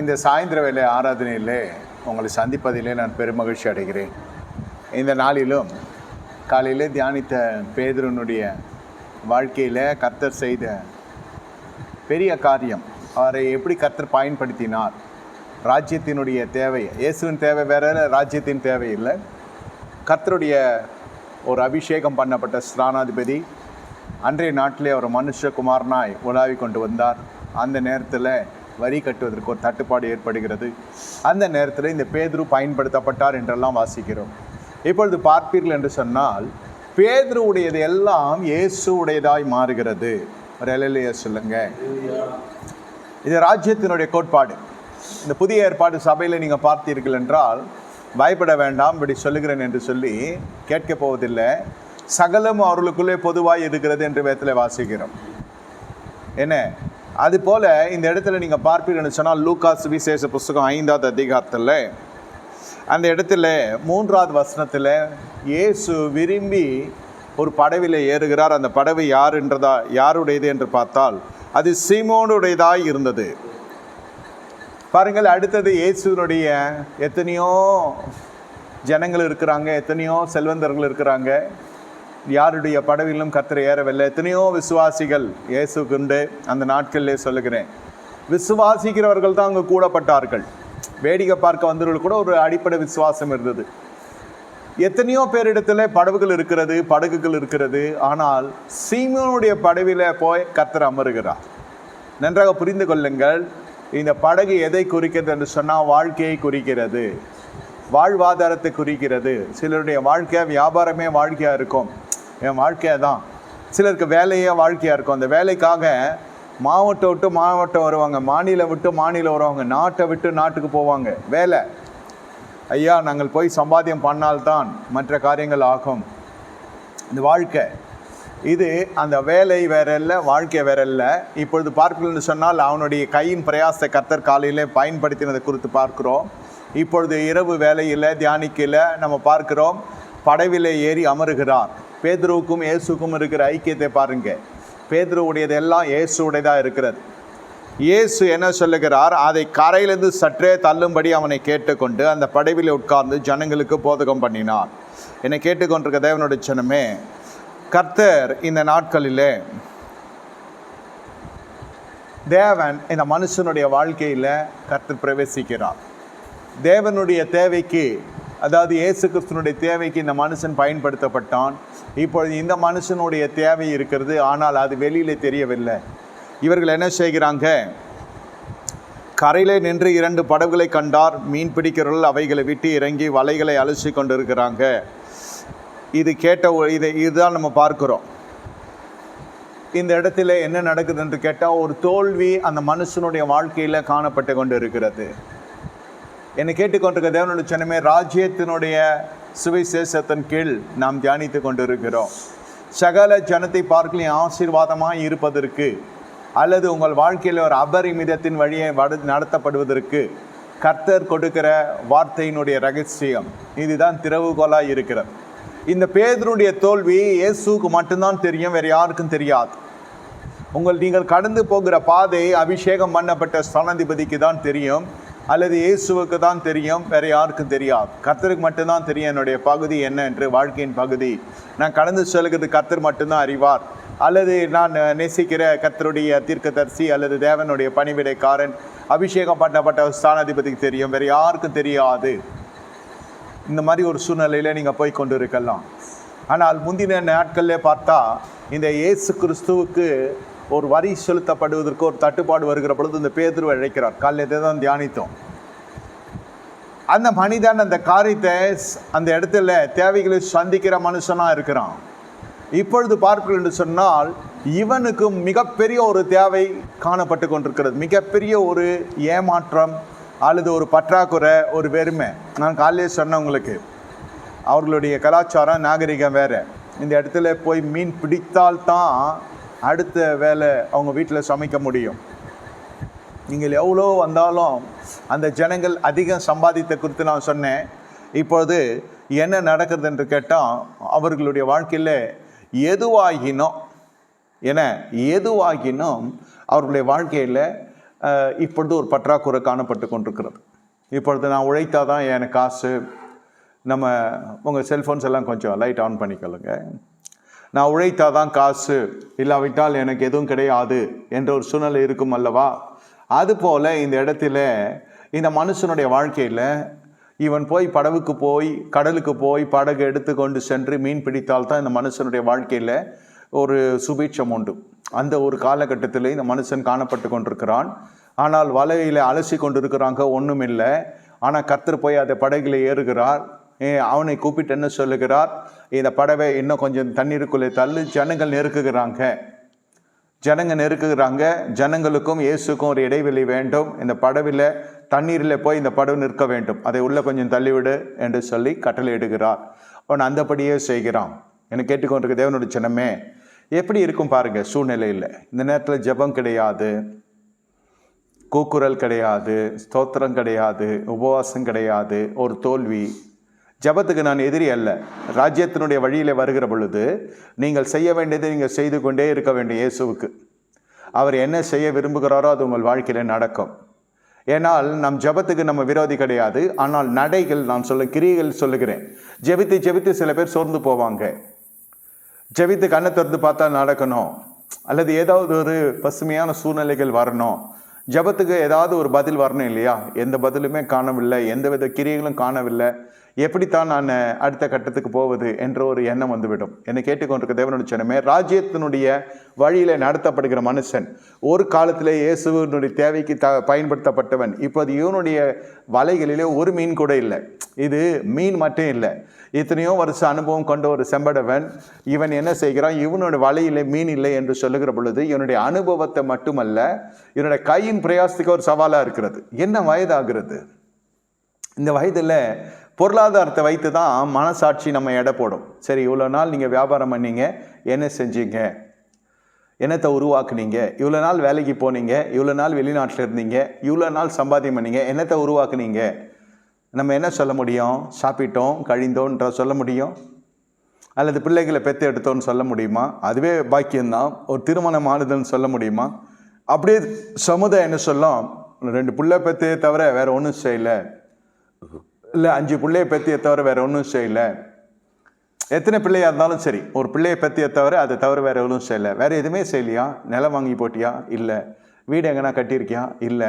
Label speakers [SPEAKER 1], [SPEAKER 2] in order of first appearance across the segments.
[SPEAKER 1] இந்த சாயந்தர வேலை ஆராதனையிலே உங்களை சந்திப்பதிலே நான் பெருமகிழ்ச்சி அடைகிறேன். இந்த நாளிலும் காலையிலே தியானித்த பேதுருனுடைய வாழ்க்கையில் கர்த்தர் செய்த பெரிய காரியம் அவரை எப்படி கர்த்தர் பயன்படுத்தினார் ராஜ்யத்தினுடைய தேவை இயேசுவின் தேவை வேற ராஜ்யத்தின் தேவை இல்லை. கர்த்தருடைய ஒரு அபிஷேகம் பண்ணப்பட்ட ஸ்தானாதிபதி அன்றைய நாட்டிலே ஒரு மனுஷகுமாரனாய் உலாவி கொண்டு வந்தார். அந்த நேரத்தில் வரி கட்டுவதற்கு ஒரு தட்டுப்பாடு ஏற்படுகிறது. அந்த நேரத்தில் இந்த பேதுரு பயன்படுத்தப்பட்டார் என்றெல்லாம் வாசிக்கிறோம். இப்பொழுது பார்ப்பீர்கள் என்று சொன்னால் பேதுரு உடையது எல்லாம் இயேசு உடையதாய் மாறுகிறது. ஒரு எல்எல்ஏ சொல்லுங்க. இது ராஜ்யத்தினுடைய கோட்பாடு. இந்த புதிய ஏற்பாடு சபையில் நீங்கள் பார்த்தீர்கள் என்றால் பயப்பட வேண்டாம் இப்படி சொல்லுகிறேன் என்று சொல்லி கேட்க போவதில்லை. சகலம் அவர்களுக்குள்ளே பொதுவாக இருக்கிறது என்று வேத்தில் வாசிக்கிறோம். என்ன? அது போல இந்த இடத்துல நீங்கள் பார்ப்பீங்கன்னு சொன்னால் லூகாஸ் விசேஷ புஸ்தகம் ஐந்தாவது அதிகாரத்தில் அந்த இடத்துல மூன்றாவது வசனத்தில் இயேசு விரும்பி ஒரு படவில் ஏறுகிறார். அந்த படவை யாருன்றதா யாருடையது என்று பார்த்தால் அது சீமோனுடையதாக இருந்தது. பாருங்கள் அடுத்தது இயேசுனுடைய எத்தனையோ ஜனங்கள் இருக்கிறாங்க எத்தனையோ செல்வந்தர்கள் இருக்கிறாங்க. யாருடைய படவிலும் கத்திர ஏறவில்லை. எத்தனையோ விசுவாசிகள் இயேசுக்குண்டு அந்த நாட்களிலே சொல்லுகிறேன். விசுவாசிக்கிறவர்கள் தான் அங்கே கூடப்பட்டார்கள். வேடிக்கை பார்க்க வந்தவர்கள் கூட ஒரு அடிப்படை விசுவாசம் இருந்தது. எத்தனையோ பேரிடத்துல படவுகள் இருக்கிறது படகுகள் இருக்கிறது. ஆனால் சீமனுடைய படவில போய் கத்தர் அமருகிறார். நன்றாக புரிந்து கொள்ளுங்கள் இந்த படகு எதை குறிக்கிறது என்று சொன்னால் வாழ்க்கையை குறிக்கிறது. வாழ்வாதாரத்தை குறிக்கிறது. சிலருடைய வாழ்க்கை வியாபாரமே வாழ்க்கையாக இருக்கும். என் வாழ்க்கையாக தான். சிலருக்கு வேலையே வாழ்க்கையாக இருக்கும். அந்த வேலைக்காக மாவட்டம் விட்டு மாவட்டம் வருவாங்க. மாநிலம் விட்டு மாநிலம் வருவாங்க. நாட்டை விட்டு நாட்டுக்கு போவாங்க. வேலை. ஐயா நாங்கள் போய் சம்பாத்தியம் பண்ணால்தான் மற்ற காரியங்கள் ஆகும். இந்த வாழ்க்கை. இது அந்த வேலை வேற இல்லை வாழ்க்கை வேற இல்லை இப்பொழுது பார்க்கலன்னு சொன்னால் அவனுடைய கையின் பிரயாசத்தை கர்த்தர் காலையிலே பயன்படுத்தினதை குறித்து பார்க்கிறோம். இப்பொழுது இரவு வேலையில் தியானிக்கையில் நம்ம பார்க்கிறோம். படவிலே ஏறி அமருகிறார். பேதுருவுக்கும் இயேசுக்கும் இருக்கிற ஐக்கியத்தை பாருங்கள் பேதுருவுடையது எல்லாம் இயேசுடையதாக இருக்கிறது. இயேசு என்ன சொல்லுகிறார்? அதை கரையிலிருந்து சற்றே தள்ளும்படி அவனை கேட்டுக்கொண்டு அந்த படைவில் உட்கார்ந்து ஜனங்களுக்கு போதகம் பண்ணினார். என்னை கேட்டுக்கொண்டிருக்க தேவனுடைய ஜனமே கர்த்தர் இந்த நாட்களிலே தேவன் இந்த மனுஷனுடைய வாழ்க்கையில் கர்த்தர் பிரவேசிக்கிறார். தேவனுடைய தேவைக்கு அதாவது இயேசு கிறிஸ்தனுடைய தேவைக்கு இந்த மனுஷன் பயன்படுத்தப்பட்டான். இப்பொழுது இந்த மனுஷனுடைய தேவை இருக்கிறது ஆனால் அது வெளியில் தெரியவில்லை. இவர்கள் என்ன செய்கிறாங்க? கரையிலே நின்று இரண்டு படகுகளை கண்டார். மீன் பிடிக்கிறவர்கள் அவைகளை விட்டு இறங்கி வலைகளை அலசி கொண்டிருக்கிறாங்க. இது கேட்ட இதை இதுதான் நம்ம பார்க்கிறோம். இந்த இடத்துல என்ன நடக்குது என்று கேட்டால் ஒரு தோல்வி அந்த மனுஷனுடைய வாழ்க்கையில் காணப்பட்டு கொண்டு இருக்கிறது என்னை கேட்டுக்கொண்டிருக்க தேவனுடைய சொன்னமே ராஜ்யத்தினுடைய சுவிசேஷத்தின் கீழ் நாம் தியானித்து கொண்டிருக்கிறோம். சகல ஜனத்தை பார்க்கலையும் ஆசீர்வாதமாக இருப்பதற்கு அல்லது உங்கள் வாழ்க்கையில் ஒரு அபரிமிதத்தின் வழியை வட நடத்தப்படுவதற்கு கர்த்தர் கொடுக்கிற வார்த்தையினுடைய ரகசியம் இதுதான் திறவுகோலாக இருக்கிறது. இந்த பேதருடைய தோல்வி இயேசுக்கு மட்டும்தான் தெரியும் வேறு யாருக்கும் தெரியாது. உங்கள் நீங்கள் கடந்து போகிற பாதை அபிஷேகம் பண்ணப்பட்ட ஸ்தானாதிபதிக்கு தான் தெரியும். அல்லது இயேசுவுக்கு தான் தெரியும் வேற யாருக்கும் தெரியாது. கர்த்தருக்கு மட்டும்தான் தெரியும் என்னுடைய பகுதி என்ன என்று வாழ்க்கையின் பகுதி. நான் கடந்து செல்கிறது கர்த்தர் மட்டும்தான் அறிவார். அல்லது நான் நேசிக்கிற கர்த்தருடைய தீர்க்கதரிசி அல்லது தேவனுடைய பணிவிடைக்காரன் அபிஷேகம் பண்ணப்பட்ட ஸ்தானாதிபதிக்கு தெரியும் வேற யாருக்கும் தெரியாது. இந்த மாதிரி ஒரு சூழ்நிலையில் நீங்கள் போய் கொண்டு இருக்கலாம் ஆனால் முந்தின நாட்களில் பார்த்தா இந்த இயேசு கிறிஸ்துவுக்கு ஒரு வரி செலுத்தப்படுவதற்கு ஒரு தட்டுப்பாடு வருகிற பொழுது இந்த பேதுருவை அழைக்கிறார். காலையத்தை தான் தியானித்தோம். அந்த மனிதன் அந்த காரியத்தை அந்த இடத்துல தேவைகளை சந்திக்கிற மனுஷனாக இருக்கிறான். இப்பொழுது பார்ப்பீர்கள் என்று சொன்னால் இவனுக்கு மிகப்பெரிய ஒரு தேவை காணப்பட்டு கொண்டிருக்கிறது. மிகப்பெரிய ஒரு ஏமாற்றம் அல்லது ஒரு பற்றாக்குறை ஒரு வெறுமை. நான் காலையில் சொன்னேன் உங்களுக்கு. அவர்களுடைய கலாச்சாரம் நாகரிகம் வேறு. இந்த இடத்துல போய் மீன் பிடித்தால்தான் அடுத்த வேலை அவங்க வீட்டில் சமைக்க முடியும். நீங்கள் எவ்வளோ வந்தாலும் அந்த ஜனங்கள் அதிகம் சம்பாதித்த குறித்து நான் சொன்னேன். இப்பொழுது என்ன நடக்கிறது என்று கேட்டால் அவர்களுடைய வாழ்க்கையில் எதுவாகினோம் என எதுவாகினும் அவர்களுடைய வாழ்க்கையில் இப்பொழுது ஒரு பற்றாக்குறை காணப்பட்டு கொண்டிருக்கிறது. இப்பொழுது நான் உழைத்தாதான் எனக்கு காசு. நம்ம உங்கள் செல்ஃபோன்ஸ் எல்லாம் கொஞ்சம் லைட் ஆன் பண்ணிக்கொள்ளுங்க. நான் உழைத்தால் தான் காசு. இல்லாவிட்டால் எனக்கு எதுவும் கிடையாது என்ற ஒரு சூழ்நிலை இருக்கும் அல்லவா? அதுபோல் இந்த இடத்துல இந்த மனுஷனுடைய வாழ்க்கையில் இவன் போய் படவுக்கு போய் கடலுக்கு போய் படகு எடுத்துக்கொண்டு சென்று மீன் பிடித்தால் தான் இந்த மனுஷனுடைய வாழ்க்கையில் ஒரு சுபீட்சம் உண்டு. அந்த ஒரு காலகட்டத்தில் இந்த மனுஷன் காணப்பட்டு கொண்டிருக்கிறான். ஆனால் வலையில் அலசி கொண்டிருக்கிறாங்க ஒன்றும் இல்லை ஆனால் கத்தர் போய் அதை படகில் ஏறுகிறார். அவனை கூப்பிட்டு என்ன சொல்லுகிறார்? இந்த படவை இன்னும் கொஞ்சம் தண்ணீருக்குள்ளே தள்ளு ஜனங்கள் நெருக்குகிறாங்க. ஜனங்க நெருக்குகிறாங்க. ஜனங்களுக்கும் இயேசுக்கும் ஒரு இடைவெளி வேண்டும். இந்த படவில் தண்ணீரில் போய் இந்த படவு நிற்க வேண்டும். அதை உள்ளே கொஞ்சம் தள்ளிவிடு என்று சொல்லி கட்டளையிடுகிறார் அவன் அந்தபடியே செய்கிறான். என்னை கேட்டுக்கொண்டிருக்க தேவனுடைய சின்னமே எப்படி இருக்கும் பாருங்கள் சூழ்நிலையில். இந்த நேரத்தில் ஜெபம் கிடையாது. கூக்குரல் கிடையாது. ஸ்தோத்திரம் கிடையாது. உபவாசம் கிடையாது. ஒரு தோல்வி. ஜெபத்துக்கு நான் எதிரி அல்ல. ராஜ்யத்தினுடைய வழியில் வருகிற பொழுது நீங்கள் செய்ய வேண்டியதை நீங்கள் செய்து கொண்டே இருக்க வேண்டிய இயேசுவுக்கு. அவர் என்ன செய்ய விரும்புகிறாரோ அது உங்கள் வாழ்க்கையில் நடக்கும். ஏனால் நம் ஜெபத்துக்கு நம்ம விரோதி கிடையாது. ஆனால் நடைகள் நான் சொல்ல கிரியைகள் சொல்லுகிறேன். ஜெபித்து ஜெபித்து சில பேர் சோர்ந்து போவாங்க. ஜெபித்து கண்ணை திறந்து பார்த்தா நடக்கணும். அல்லது ஏதாவது ஒரு பசுமையான சூழ்நிலைகள் வரணும். ஜெபத்துக்கு ஏதாவது ஒரு பதில் வரணும் இல்லையா? எந்த பதிலுமே காணவில்லை. எந்த வித கிரியைகளும் காணவில்லை. எப்படித்தான் நான் அடுத்த கட்டத்துக்கு போவது என்ற ஒரு எண்ணம் வந்துவிடும். என்னை கேட்டுக்கொண்டிருக்க தேவனுடைய சனமே ராஜ்யத்தினுடைய வழியில் நடத்தப்படுகிற மனுஷன் ஒரு காலத்தில் இயேசுவனுடைய தேவைக்கு த பயன்படுத்தப்பட்டவன் இப்போது இவனுடைய வலைகளிலே ஒரு மீன் கூட இல்லை. இது மீன் மட்டும் இல்லை. எத்தனையோ வருஷ அனுபவம் கொண்ட ஒரு செம்படவன் இவன் என்ன செய்கிறான்? இவனுடைய வலையிலே மீன் இல்லை என்று சொல்லுகிற பொழுது இவனுடைய அனுபவத்தை மட்டுமல்ல இவனுடைய கையின் பிரயாசத்துக்கு ஒரு சவாலாக இருக்கிறது. என்ன வயதாகிறது? இந்த வயதில் பொருளாதாரத்தை வைத்து தான் மனசாட்சி நம்ம எடை போடும் சரி இவ்வளோ நாள் நீங்கள் வியாபாரம் பண்ணீங்க என்ன செஞ்சீங்க? என்னத்தை உருவாக்குனீங்க? இவ்வளோ நாள் வேலைக்கு போனீங்க இவ்வளோ நாள் வெளிநாட்டில் இருந்தீங்க இவ்வளோ நாள் சம்பாத்தியம் பண்ணீங்க என்னத்தை உருவாக்குனீங்க? நம்ம என்ன சொல்ல முடியும்? சாப்பிட்டோம் கழிந்தோன்ற சொல்ல முடியும்? அல்லது பிள்ளைகளை பெற்று எடுத்தோன்னு சொல்ல முடியுமா? அதுவே பாக்கியம்தான். ஒரு திருமணம் ஆனதுன்னு சொல்ல முடியுமா? அப்படியே சமுதாயம் என்ன சொல்லும்? ரெண்டு பிள்ளை பெற்றே தவிர வேறு ஒன்றும் செய்யலை. இல்லை அஞ்சு பிள்ளையை பெற்றிய தவிர வேறு ஒன்றும் செய்யலை. எத்தனை பிள்ளையாக இருந்தாலும் சரி ஒரு பிள்ளையை பற்றிய தவிர அதை தவிர வேறு எதுவும் செய்யலை. வேறு எதுவுமே செய்யலையா? நிலம் வாங்கி போட்டியா? இல்லை. வீடு எங்கன்னா கட்டியிருக்கியா? இல்லை.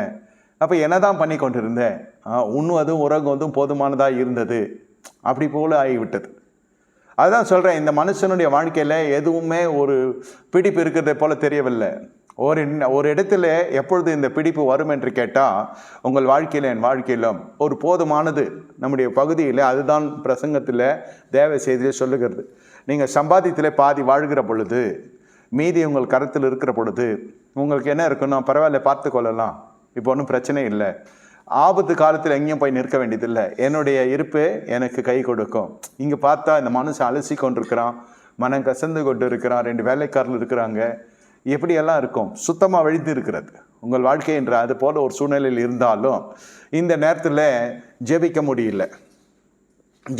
[SPEAKER 1] அப்போ என்னதான் பண்ணி கொண்டிருந்த உண்ணுவதும் உறங்குவதும் போதுமானதாக இருந்தது. அப்படி போல ஆகிவிட்டது. அதுதான் சொல்கிறேன் இந்த மனுஷனுடைய வாழ்க்கையில் எதுவுமே ஒரு பிடிப்பு இருக்கிறதை போல் தெரியவில்லை. ஒரு ஒரு இடத்துல எப்பொழுது இந்த பிடிப்பு வரும் என்று கேட்டால் உங்கள் வாழ்க்கையில் என் வாழ்க்கையிலும் ஒரு போதுமானது நம்முடைய பகுதியில் அதுதான் பிரசங்கத்தில் தேவை செய்தியிலே சொல்லுகிறது. நீங்கள் சம்பாதியத்தில் பாதி வாழ்கிற பொழுது மீதி உங்கள் கருத்தில் இருக்கிற பொழுது உங்களுக்கு என்ன இருக்குன்னா பரவாயில்ல பார்த்து கொள்ளலாம். இப்போ ஒன்றும் பிரச்சனை இல்லை. ஆபத்து காலத்தில் எங்கேயும் போய் நிற்க வேண்டியதில்லை என்னுடைய இருப்பு எனக்கு கை கொடுக்கும். இங்கே பார்த்தா இந்த மனுஷன் அலசி கொண்டிருக்கிறான் மனம் கசந்து கொண்டு இருக்கிறான் ரெண்டு வேலைக்காரர்கள் இருக்கிறாங்க. எப்படியெல்லாம் இருக்கும்? சுத்தமாக வழித்து இருக்கிறது. உங்கள் வாழ்க்கை என்ற அது போல் ஒரு சூழ்நிலையில் இருந்தாலும் இந்த நேரத்தில் ஜெபிக்க முடியல.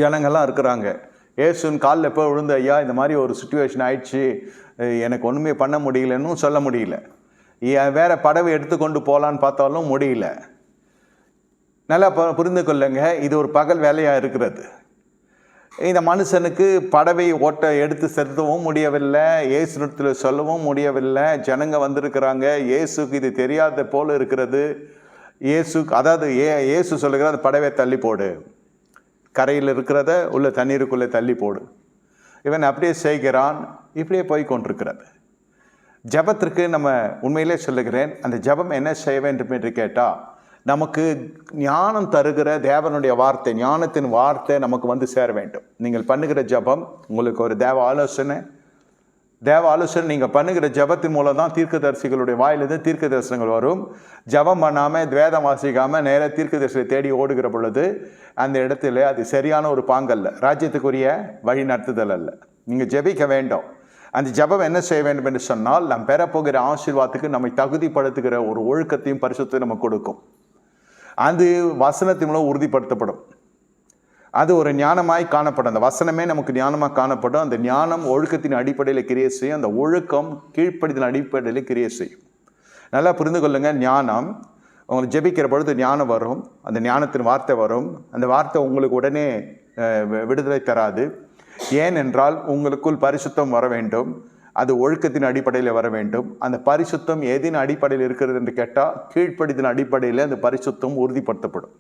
[SPEAKER 1] ஜனங்கள்லாம் இருக்கிறாங்க. ஏசுன் காலில் போய் விழுந்து ஐயா இந்த மாதிரி ஒரு சுச்சுவேஷன் ஆயிடுச்சு. எனக்கு ஒன்றுமே பண்ண முடியலன்னு சொல்ல முடியல. வேறு படவை எடுத்துக்கொண்டு போகலான்னு பார்த்தாலும் முடியல. நல்லா புரிந்து கொள்ளுங்க. இது ஒரு பகல் வேலையாக இருக்கிறது. இந்த மனுஷனுக்கு படவை ஓட்ட எடுத்து செலுத்தவும் முடியவில்லை இயேசுத்தில் சொல்லவும் முடியவில்லை. ஜனங்க வந்திருக்கிறாங்க. இயேசுக்கு இது தெரியாத போல் இருக்கிறது. இயேசு அதாவது ஏ இயேசு சொல்லுகிற அந்த படவை தள்ளி போடு. கரையில் இருக்கிறத உள்ள தண்ணீருக்குள்ளே தள்ளி போடு. இவன் அப்படியே செய்கிறான். இப்படியே போய் கொண்டிருக்கிறது ஜெபத்திற்கு நம்ம உண்மையிலே சொல்லுகிறேன் அந்த ஜெபம் என்ன செய்ய வேண்டும் என்று கேட்டால் நமக்கு ஞானம் தருகிற தேவனுடைய வார்த்தை ஞானத்தின் வார்த்தை நமக்கு வந்து சேர வேண்டும். நீங்கள் பண்ணுகிற ஜெபம் உங்களுக்கு ஒரு தேவ ஆலோசனை. தேவ ஆலோசனை நீங்கள் பண்ணுகிற ஜபத்தின் மூலம் தான் தீர்க்கதரிசிகளுடைய வாயிலிருந்து தீர்க்க தரிசனங்கள் வரும். ஜெபம் பண்ணாமல் வேதம் வாசிக்காமல் நேராக தீர்க்க தரிசனை தேடி ஓடுகிற பொழுது அந்த இடத்துல அது சரியான ஒரு பாங்கல்ல ராஜ்யத்துக்குரிய வழி நடத்துதல் அல்ல. நீங்கள் ஜெபிக்க வேண்டும். அந்த ஜெபம் என்ன செய்ய வேண்டும் என்று சொன்னால் நாம் பெறப்போகிற ஆசீர்வாதத்துக்கு நம்மை தகுதிப்படுத்துகிற ஒரு ஒழுக்கத்தையும் பரிசுத்தையும் நமக்கு கொடுக்கும். அது வசனத்தின் மூலம் உறுதிப்படுத்தப்படும். அது ஒரு ஞானமாய் காணப்படும். அந்த வசனமே நமக்கு ஞானமாக காணப்படும். அந்த ஞானம் ஒழுக்கத்தின் அடிப்படையில் கிரியை செய்யும். அந்த ஒழுக்கம் கீழ்ப்படிதல் அடிப்படையில் கிரியை செய்யும். நல்லா புரிந்து கொள்ளுங்கள் ஞானம் உங்களை ஜெபிக்கிற பொழுது ஞானம் வரும். அந்த ஞானத்தின் வார்த்தை வரும். அந்த வார்த்தை உங்களுக்கு உடனே வி- விடுதலை தராது. ஏனென்றால் உங்களுக்குள் பரிசுத்தம் வர வேண்டும். அது ஒழுக்கத்தின் அடிப்படையில் வர வேண்டும். அந்த பரிசுத்தம் எதின் அடிப்படையில் இருக்கிறது என்று கேட்டால் கீழ்ப்படித்தின் அடிப்படையில் அந்த பரிசுத்தம் உறுதிப்படுத்தப்படும்.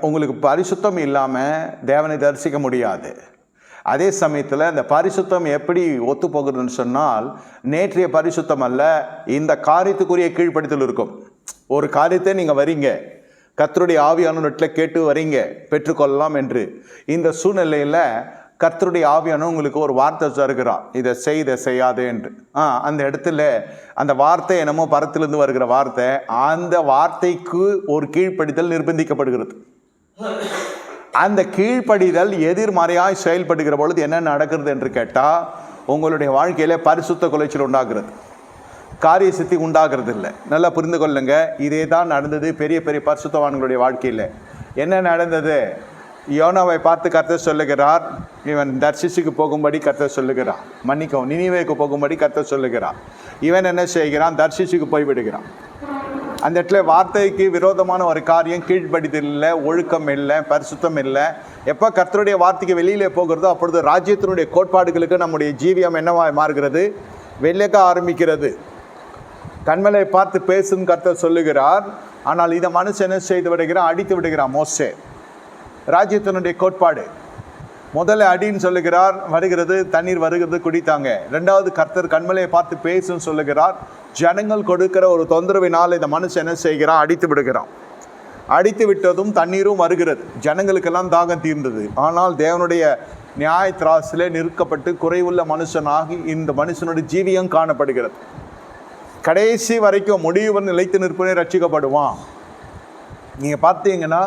[SPEAKER 1] உங்களுக்கு பரிசுத்தம் இல்லாமல் தேவனை தரிசிக்க முடியாது. அதே சமயத்தில் இந்த பரிசுத்தம் எப்படி ஒத்து போகுதுன்னு சொன்னால் நேற்றைய பரிசுத்தம் அல்ல இந்த காரியத்துக்குரிய கீழ்ப்படுத்தல் இருக்கும். ஒரு காரியத்தை நீங்கள் வரீங்க. கத்தருடைய ஆவியானவற்றில் கேட்டு வரீங்க. பெற்றுக்கொள்ளலாம் என்று. இந்த சூழ்நிலையில் கர்த்தருடைய ஆவியான உங்களுக்கு ஒரு வார்த்தை தருகிறார் இதை செய் இதை செய்யாதே என்று. ஆ அந்த இடத்துல அந்த வார்த்தை என்னமோ பரத்திலிருந்து வருகிற வார்த்தை அந்த வார்த்தைக்கு ஒரு கீழ்ப்படிதல் நிர்பந்திக்கப்படுகிறது. அந்த கீழ்ப்படிதல் எதிர்மறையாய் செயல்படுகிற பொழுது என்ன நடக்கிறது என்று கேட்டால் உங்களுடைய வாழ்க்கையில் பரிசுத்த குலைச்சல் உண்டாகிறது. காரிய சித்தி உண்டாகிறது இல்லை நல்லா புரிந்து கொள்ளுங்க இதே தான் நடந்தது பெரிய பெரிய பரிசுத்தவான்களுடைய வாழ்க்கையில். என்ன நடந்தது? யோனாவை பார்த்து கர்த்தர் சொல்லுகிறார். இவன் தர்சிசுக்கு போகும்படி கர்த்தர் சொல்லுகிறான் மன்னிக்கவும் நினிவேக்கு போகும்படி கர்த்தர் சொல்லுகிறான் இவன் என்ன செய்கிறான்? தர்சிசுக்கு போய் விடுகிறான் அந்த இடத்துல வார்த்தைக்கு விரோதமான ஒரு காரியம் கீழ்ப்படிதல் இல்லை ஒழுக்கம் இல்லை பரிசுத்தம் இல்லை. எப்போ கர்த்தருடைய வார்த்தைக்கு வெளியிலே போகிறதோ அப்பொழுது ராஜ்யத்தினுடைய கோட்பாடுகளுக்கு நம்முடைய ஜீவியம் என்னவா மாறுகிறது? வெள்ளக்க ஆரம்பிக்கிறது. கண்மலை பார்த்து பேசும் கர்த்தர் சொல்லுகிறார். ஆனால் இதை மனுஷன் என்ன செய்து விடுகிறான்? அடித்து விடுகிறான் மோசே. ராஜ்யத்தினுடைய கோட்பாடு. முதல்ல அடின்னு சொல்லுகிறார் வருகிறது தண்ணீர் வருகிறது குடித்தாங்க. ரெண்டாவது கர்த்தர் கண்மலையை பார்த்து பேசுன்னு சொல்லுகிறார் ஜனங்கள் கொடுக்கிற ஒரு தொந்தரவினால் இந்த மனுஷன் என்ன செய்கிறான்? அடித்து விடுகிறான். அடித்து விட்டதும் தண்ணீரும் வருகிறது. ஜனங்களுக்கெல்லாம் தாகம் தீர்ந்தது. ஆனால் தேவனுடைய நியாய திராசிலே நிற்கப்பட்டு குறைவுள்ள மனுஷனாகி இந்த மனுஷனுடைய ஜீவியம் காணப்படுகிறது. கடைசி வரைக்கும் முடிவு நிலைத்து நிற்பனே ரட்சிக்கப்படுவான். நீங்கள் பார்த்தீங்கன்னா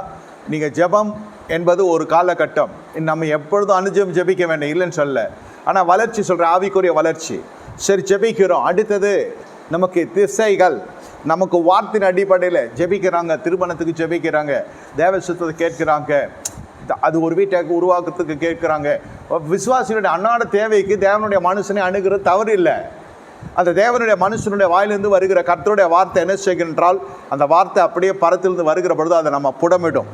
[SPEAKER 1] நீங்கள் ஜெபம் என்பது ஒரு காலகட்டம். நம்ம எப்பொழுதும் அனுஜம் ஜெபிக்க வேண்டாம் இல்லைன்னு சொல்ல. ஆனால் வளர்ச்சி சொல்கிற ஆவிக்குரிய வளர்ச்சி. சரி ஜெபிக்கிறோம். அடுத்தது நமக்கு திசைகள். நமக்கு வார்த்தையின் அடிப்படையில் ஜெபிக்கிறாங்க திருமணத்துக்கு ஜெபிக்கிறாங்க தேவ சுத்தத்தை கேட்கிறாங்க அது ஒரு வீட்டை உருவாக்குறதுக்கு கேட்குறாங்க. விசுவாசியுடைய அன்னாட தேவைக்கு தேவனுடைய மனுஷனை அணுகிறது தவறு இல்லை. அந்த தேவனுடைய மனுஷனுடைய வாயிலிருந்து வருகிற கர்த்தருடைய வார்த்தை என்ன செய்கின்றால் அந்த வார்த்தை அப்படியே பரத்திலிருந்து வருகிற பொழுது அதை நம்ம புடமிடும்.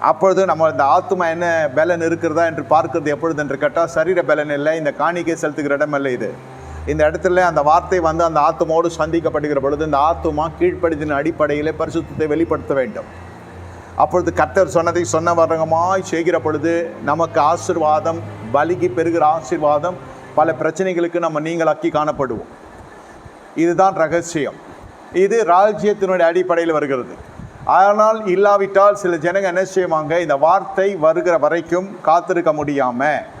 [SPEAKER 1] அப்பொழுது நம்ம இந்த ஆத்துமா என்ன பலன் இருக்கிறதா என்று பார்க்கிறது எப்பொழுது என்று கேட்டால் சரீர பலன் இல்லை இந்த காணிக்கை செலுத்துகிற இடம் இல்லை இது. இந்த இடத்துல அந்த வார்த்தை வந்து அந்த ஆத்மாவோடு சந்திக்கப்படுகிற பொழுது இந்த ஆத்துமா கீழ்ப்படிதின் அடிப்படையில் பரிசுத்தத்தை வெளிப்படுத்த வேண்டும். அப்பொழுது கர்த்தர் சொன்னதை சொன்ன வரங்கமாய் செய்கிற பொழுது நமக்கு ஆசீர்வாதம் பலிக்கு பெறுகிற ஆசீர்வாதம் பல பிரச்சனைகளுக்கு நம்ம நீங்களாக்கி காணப்படுவோம். இதுதான் ரகசியம். இது ராஜ்யத்தினுடைய அடிப்படையில் வருகிறது. ஆனால் இல்லாவிட்டால் சில ஜனங்கள் என்ன செய்வாங்க? இந்த வார்த்தை வருகிற வரைக்கும் காத்திருக்க முடியாமல்